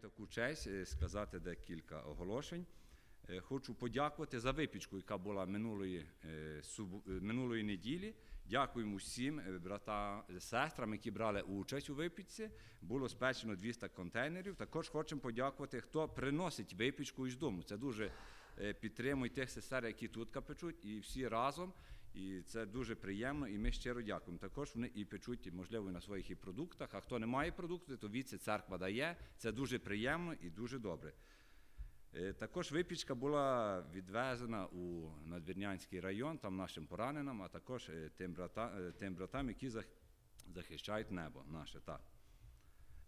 таку честь е, сказати декілька оголошень. Е, Хочу подякувати за випічку, яка була минулої, е, минулої неділі. Дякуємо всім е, братам, сестрам, які брали участь у випічці. Було спечено 200 контейнерів. Також хочемо подякувати, хто приносить випічку із дому. Це дуже е, підтримує тих сестер, які тут печуть, і всі разом. І це дуже приємно, і ми щиро дякуємо. Також вони і печуть, можливо, на своїх і продуктах. А хто не має продуктів, то віці церква дає. Це дуже приємно і дуже добре. Е, Також випічка була відвезена у Надвірнянський район, там нашим пораненим, а також е, тим, брата, е, тим братам, які захищають небо наше. Так.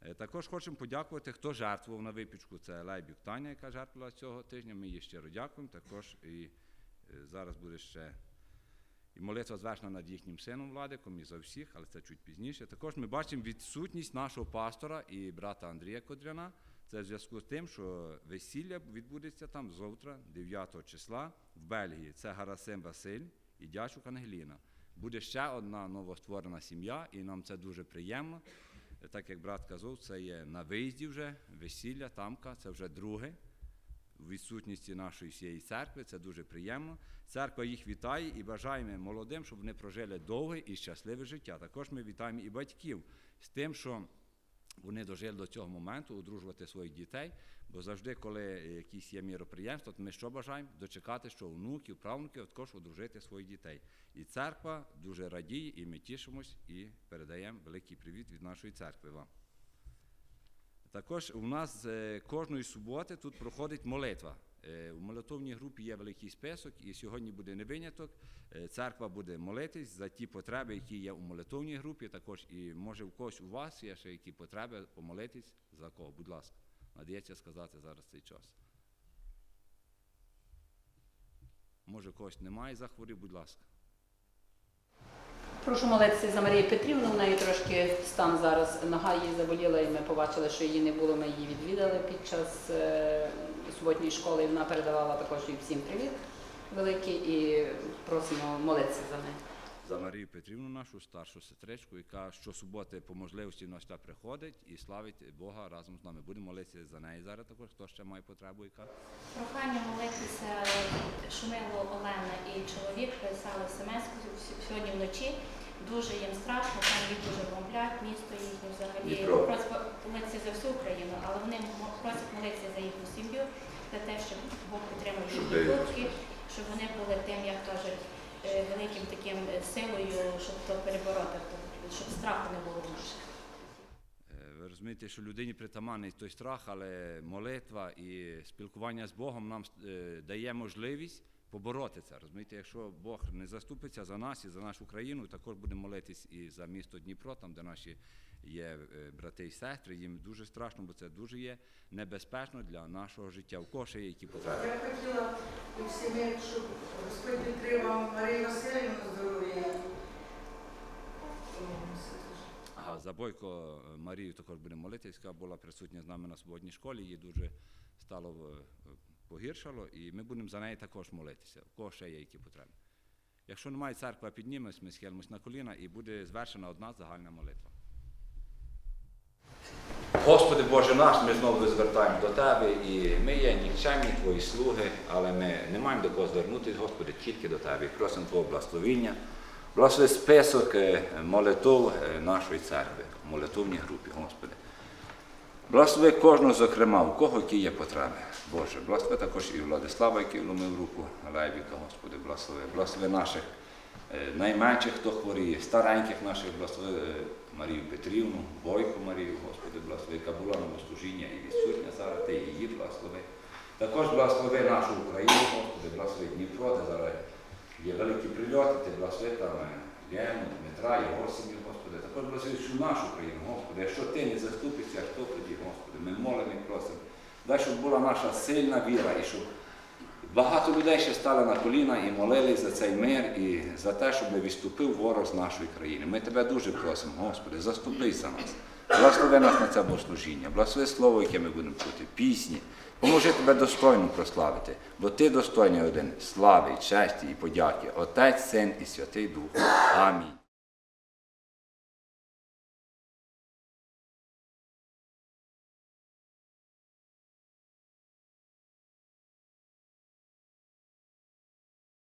Е, Також хочемо подякувати, хто жертвував на випічку. Це Лейбюк Таня, яка жертвувала цього тижня. Ми їй щиро дякуємо. Також і е, зараз буде ще і молитва звершена над їхнім сином Владиком і за всіх, але це чуть пізніше. Також ми бачимо відсутність нашого пастора і брата Андрія Кодряна. Це в зв'язку з тим, що весілля відбудеться там завтра, 9 числа, в Бельгії. Це Гарасим Василь і дячук Ангеліна. Буде ще одна новостворена сім'я, і нам це дуже приємно. Так як брат казав, це є на виїзді вже весілля, тамка, це вже друге в відсутності нашої всієї церкви. Це дуже приємно. Церква їх вітає і бажаємо молодим, щоб вони прожили довге і щасливе життя. Також ми вітаємо і батьків з тим, що вони дожили до цього моменту одружувати своїх дітей. Бо завжди, коли якісь є міроприємства, то ми що бажаємо? Дочекати, що внуків, правнуків також одружити своїх дітей. І церква дуже радіє, і ми тішимось і передаємо великий привіт від нашої церкви вам. Також у нас е, кожної суботи тут проходить молитва. Е, У молитовній групі є великий список, і сьогодні буде не виняток. Е, Церква буде молитись за ті потреби, які є у молитовній групі. Також і може в когось у вас є ще які потреби помолитись за кого. Будь ласка, надається сказати зараз цей час. Може, когось немає захворів, будь ласка. Прошу молитися за Марію Петрівну. У неї трошки стан зараз нога її заболіла, і ми побачили, що її не було. Ми її відвідали під час е, суботньої школи. І вона передавала також і всім привіт великий і просимо молитися за неї. за Марію Петрівну, нашу старшу сестричку, яка щосуботи по можливості на сюди приходить і славить Бога разом з нами. Будемо молитися за неї зараз також, хто ще має потребу, яка. Прохання Шумило Олена і чоловік писали смс сьогодні вночі. Дуже їм страшно, там їх дуже бомблять, місто їхнє взагалі. Просять молитися за всю Україну, але вони просять молитися за їхню сім'ю, за те, щоб Бог підтримав їхні ви- щоб вони були тим, як кажуть, е, великим таким силою, щоб то перебороти, щоб страху не було в. Е, Ви розумієте, що людині притаманний той страх, але молитва і спілкування з Богом нам е, дає можливість побороти це. Розумієте, якщо Бог не заступиться за нас і за нашу країну, також будемо молитись і за місто Дніпро, там де наші є е, брати і сестри. Їм дуже страшно, бо це дуже є небезпечно для нашого життя. Ще є які потреби? Я хотіла і всім, щоб Господь підтримав Марію Васильівну за Бойко е, Марію також будемо молитись, яка була присутня з нами на суботній школі. Їй дуже стало е, погіршало, і ми будемо за неї також молитися. У кого ще є які потреби. Якщо немає церкви, піднімемось, ми схилимось на коліна і буде звершена одна загальна молитва. Господи Боже наш, ми знову звертаємо до Тебе, і ми є нікчемні Твої слуги, але ми не маємо до кого звернутися, Господи, тільки до Тебе. Просимо Твого благословіння. Благослови список молитов нашої церкви, в молитовній групі, Господи. Благослови кожного, зокрема, у кого які є потреби. Боже, благослови також і Владислава, який вломив руку Левіка, Господи, благослови. Благослови наших найменших, хто хворіє, стареньких наших, благослови Марію Петрівну, Бойко Марію, Господи, благослови, яка була на служіння і відсутня зараз, ти її благослови. Також благослови нашу Україну, Господи, благослови Дніпро, де зараз є великі прильоти, ти благослови там Єну, Дмитра, його сім'ю, Господи. Також благослови всю нашу країну, Господи. Якщо ти не заступишся, хто тоді, Господи? Ми молимо і просимо. Дай, щоб була наша сильна віра і щоб багато людей ще стали на коліна і молились за цей мир і за те, щоб відступив ворог з нашої країни. Ми тебе дуже просимо, Господи, заступись за нас. Благослови нас на це богослужіння, благослови слово, яке ми будемо чути, пісні. Поможи тебе достойно прославити, бо ти достойний один слави, честі і подяки, Отець, Син і Святий Дух. Амінь.